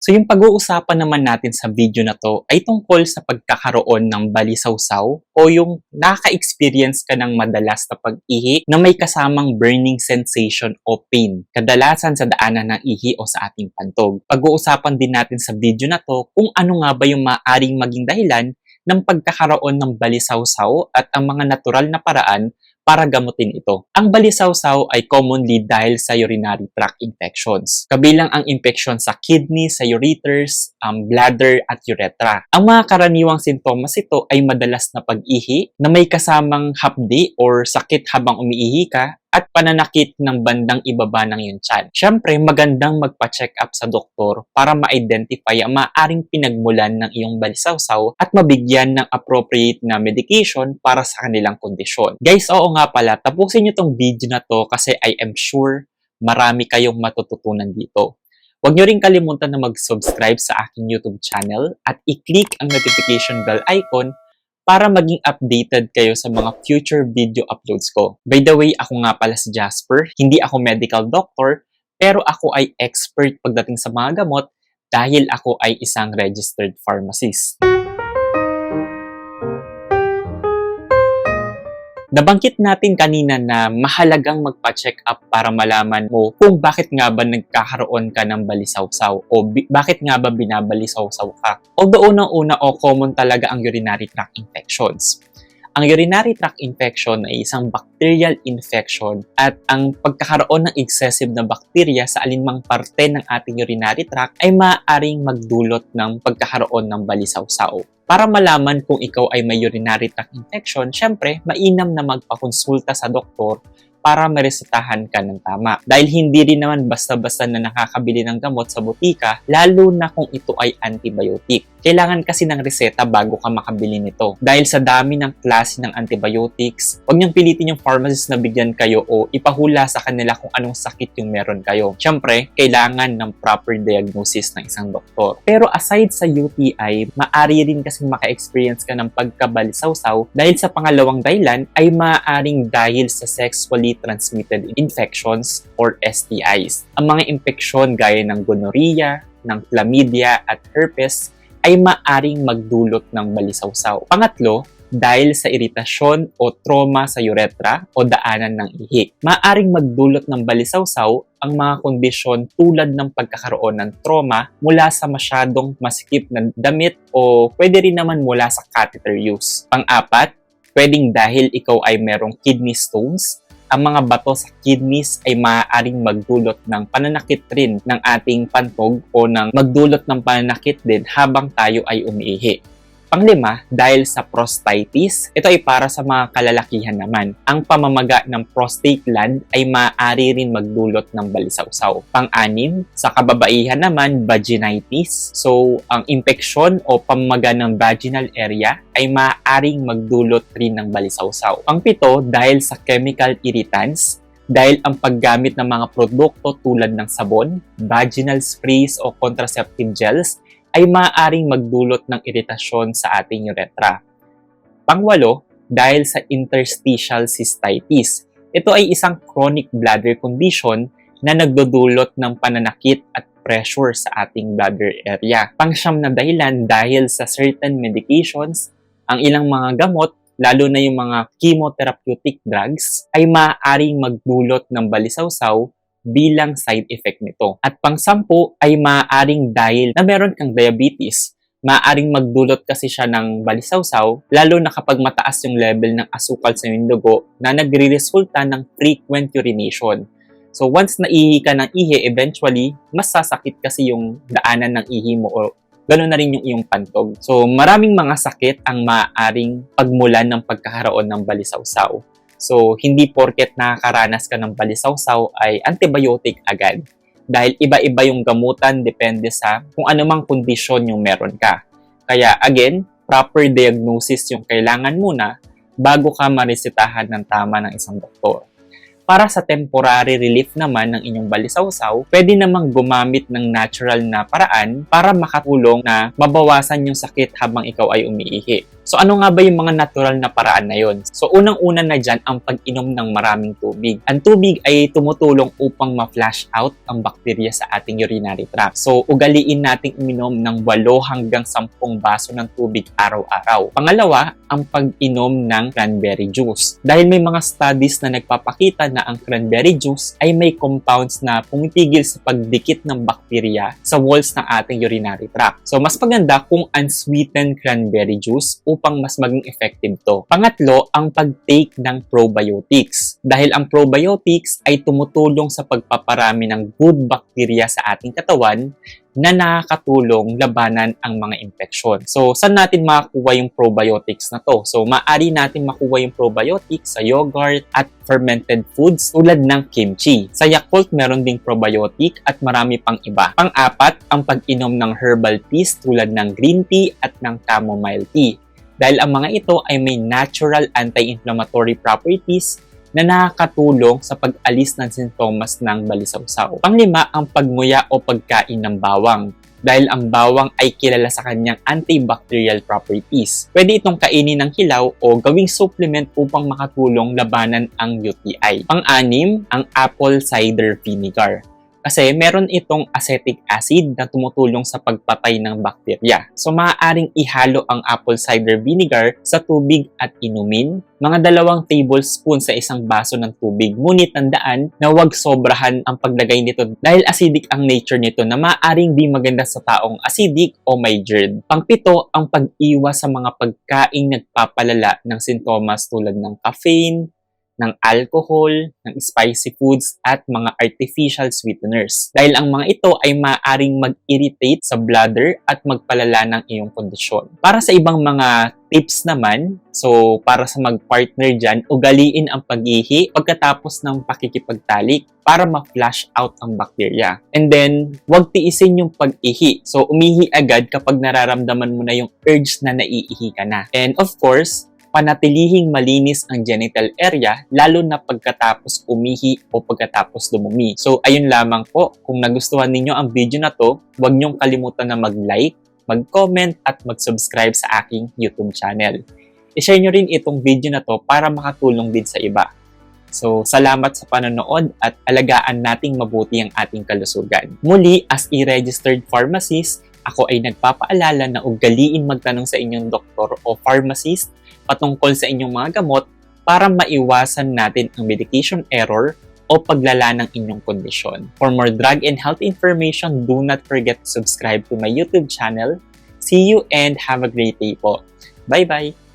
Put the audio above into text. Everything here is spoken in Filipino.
So yung pag-uusapan naman natin sa video na to ay tungkol sa pagkakaroon ng balisawsaw o yung nakaka-experience ka ng madalas na pag-ihi na may kasamang burning sensation o pain, kadalasan sa daanan ng ihi o sa ating pantog. Pag-uusapan din natin sa video na to kung ano nga ba yung maaring maging dahilan ng pagkakaroon ng balisawsaw at ang mga natural na paraan para gamutin ito. Ang balisawsaw ay commonly dahil sa urinary tract infections. Kabilang ang infection sa kidney, sa ureters, um, bladder at urethra. Ang mga karaniwang sintomas ito ay madalas na pag-ihi na may kasamang hapdi or sakit habang umiihi ka at pananakit ng bandang ibaba ng iyong tiyan. Siyempre, magandang magpa-check up sa doktor para ma-identify ang maaring pinagmulan ng iyong balisawsaw at mabigyan ng appropriate na medication para sa kanilang kondisyon. Guys, oo nga pala, tapusin niyo tong video na to kasi I am sure marami kayong matututunan dito. Huwag niyo rin kalimutan na mag-subscribe sa aking YouTube channel at i-click ang notification bell icon para maging updated kayo sa mga future video uploads ko. By the way, ako nga pala si Jasper. Hindi ako medical doctor, pero ako ay expert pagdating sa mga gamot dahil ako ay isang registered pharmacist. Nabanggit natin kanina na mahalagang magpa-check up para malaman mo kung bakit nga ba nagkakaroon ka ng balisawsaw o bakit nga ba binabalisawsaw ka. Although unang-una o common talaga ang urinary tract infections. Ang urinary tract infection ay isang bacterial infection at ang pagkakaroon ng excessive na bakterya sa alinmang parte ng ating urinary tract ay maaaring magdulot ng pagkakaroon ng balisawsaw. Para malaman kung ikaw ay may urinary tract infection, syempre, mainam na magpakonsulta sa doktor para maresetahan ka ng tama. Dahil hindi rin naman basta-basta na nakakabili ng gamot sa butika, lalo na kung ito ay antibiotic. Kailangan kasi ng reseta bago ka makabili nito. Dahil sa dami ng klase ng antibiotics, huwag niyong pilitin yung pharmacist na bigyan kayo o ipahula sa kanila kung anong sakit yung meron kayo. Siyempre, kailangan ng proper diagnosis ng isang doktor. Pero aside sa UTI, maari rin kasi maka-experience ka ng pagkabalisawsaw dahil sa pangalawang dahilan ay maaaring dahil sa sexually transmitted infections or STIs. Ang mga infeksyon gaya ng gonorrhea, ng chlamydia at herpes ay maaring magdulot ng balisawsaw. Pangatlo, dahil sa iritasyon o trauma sa urethra o daanan ng ihi. Maaring magdulot ng balisawsaw ang mga kondisyon tulad ng pagkakaroon ng trauma mula sa masyadong masikip na damit o pwede rin naman mula sa catheter use. Pang-apat, pwedeng dahil ikaw ay merong kidney stones ang mga bato sa kidneys ay maaaring magdulot ng pananakit rin ng ating pantog o ng magdulot ng pananakit din habang tayo ay umiihi. Panglima, dahil sa prostatitis, ito ay para sa mga kalalakihan naman. Ang pamamaga ng prostate gland ay maaari rin magdulot ng balisawsaw. Pang-anim, sa kababaihan naman, vaginitis. So, ang infeksyon o pamamaga ng vaginal area ay maaaring magdulot rin ng balisawsaw. Pang-pito, dahil sa chemical irritants, dahil ang paggamit ng mga produkto tulad ng sabon, vaginal sprays o contraceptive gels ay maaaring magdulot ng iritasyon sa ating urethra. Pangwalo, dahil sa interstitial cystitis. Ito ay isang chronic bladder condition na nagdudulot ng pananakit at pressure sa ating bladder area. Pangsyam na dahilan dahil sa certain medications, ang ilang mga gamot, lalo na yung mga chemotherapeutic drugs, ay maaaring magdulot ng balisawsaw bilang side effect nito. At pangsampu ay maaaring dahil na meron kang diabetes, maaaring magdulot kasi siya ng balisawsaw, lalo na kapag mataas yung level ng asukal sa iyong dugo na nagre-resulta ng frequent urination. So once naihi ka ng ihi, eventually, mas sasakit kasi yung daanan ng ihi mo o gano'n na rin yung iyong pantog. So maraming mga sakit ang maaaring pagmulan ng pagkakaroon ng balisawsaw. So, hindi porket nakakaranas ka ng balisawsaw ay antibiotic agad. Dahil iba-iba yung gamutan depende sa kung anumang kondisyon yung meron ka. Kaya again, proper diagnosis yung kailangan muna bago ka maresetahan ng tama ng isang doktor. Para sa temporary relief naman ng inyong balisawsaw, pwede namang gumamit ng natural na paraan para makatulong na mabawasan yung sakit habang ikaw ay umiihi. So ano nga ba yung mga natural na paraan na yon? So unang-una na dyan ang pag-inom ng maraming tubig. Ang tubig ay tumutulong upang ma-flush out ang bakterya sa ating urinary tract. So ugaliin nating uminom ng 8 hanggang 10 baso ng tubig araw-araw. Pangalawa, ang pag-inom ng cranberry juice. Dahil may mga studies na nagpapakita na ang cranberry juice ay may compounds na pumitigil sa pagdikit ng bakterya sa walls ng ating urinary tract. So mas maganda kung unsweetened cranberry juice upang mas maging effective to. Pangatlo, ang pag-take ng probiotics. Dahil ang probiotics ay tumutulong sa pagpaparami ng good bacteria sa ating katawan na nakakatulong labanan ang mga infeksyon. So, saan natin makakuha yung probiotics na to? So, maaari natin makuha yung probiotics sa yogurt at fermented foods tulad ng kimchi. Sa Yakult, meron ding probiotic at marami pang iba. Pang-apat, ang pag-inom ng herbal teas tulad ng green tea at ng chamomile tea. Dahil ang mga ito ay may natural anti-inflammatory properties na nakakatulong sa pag-alis ng sintomas ng balisawsaw. Panglima, ang pagmuya o pagkain ng bawang dahil ang bawang ay kilala sa kanyang antibacterial properties. Pwede itong kainin ng hilaw o gawing supplement upang makatulong labanan ang UTI. Pang-anim, ang apple cider vinegar kasi meron itong acetic acid na tumutulong sa pagpatay ng bakterya. So maaaring ihalo ang apple cider vinegar sa tubig at inumin, mga dalawang tablespoon sa isang baso ng tubig. Ngunit tandaan na huwag sobrahan ang paglagay nito dahil acidic ang nature nito na maaaring di maganda sa taong acidic o may GERD. Pangpito, ang pag-iwas sa mga pagkaing nagpapalala ng sintomas tulad ng caffeine, ng alcohol, ng spicy foods, at mga artificial sweeteners. Dahil ang mga ito ay maaaring mag-irritate sa bladder at magpalala ng iyong kondisyon. Para sa ibang mga tips naman, so para sa mag-partner dyan, ugaliin ang pag-ihi pagkatapos ng pakikipagtalik para ma-flush out ang bakterya. And then, huwag tiisin yung pag-ihi. So, umihi agad kapag nararamdaman mo na yung urge na naiihi ka na. And of course, panatilihing malinis ang genital area lalo na pagkatapos umihi o pagkatapos lumumi. So ayun lamang po, kung nagustuhan ninyo ang video na to, huwag niyong kalimutan na mag-like, mag-comment at mag-subscribe sa aking YouTube channel. I-share nyo rin itong video na to para makatulong din sa iba. So, salamat sa panonood at alagaan nating mabuti ang ating kalusugan. Muli, as a registered pharmacist, ako ay nagpapaalala na ugaliin magtanong sa inyong doktor o pharmacist patungkol sa inyong mga gamot para maiwasan natin ang medication error o paglala ng inyong kondisyon. For more drug and health information, do not forget to subscribe to my YouTube channel. See you and have a great day po. Bye-bye!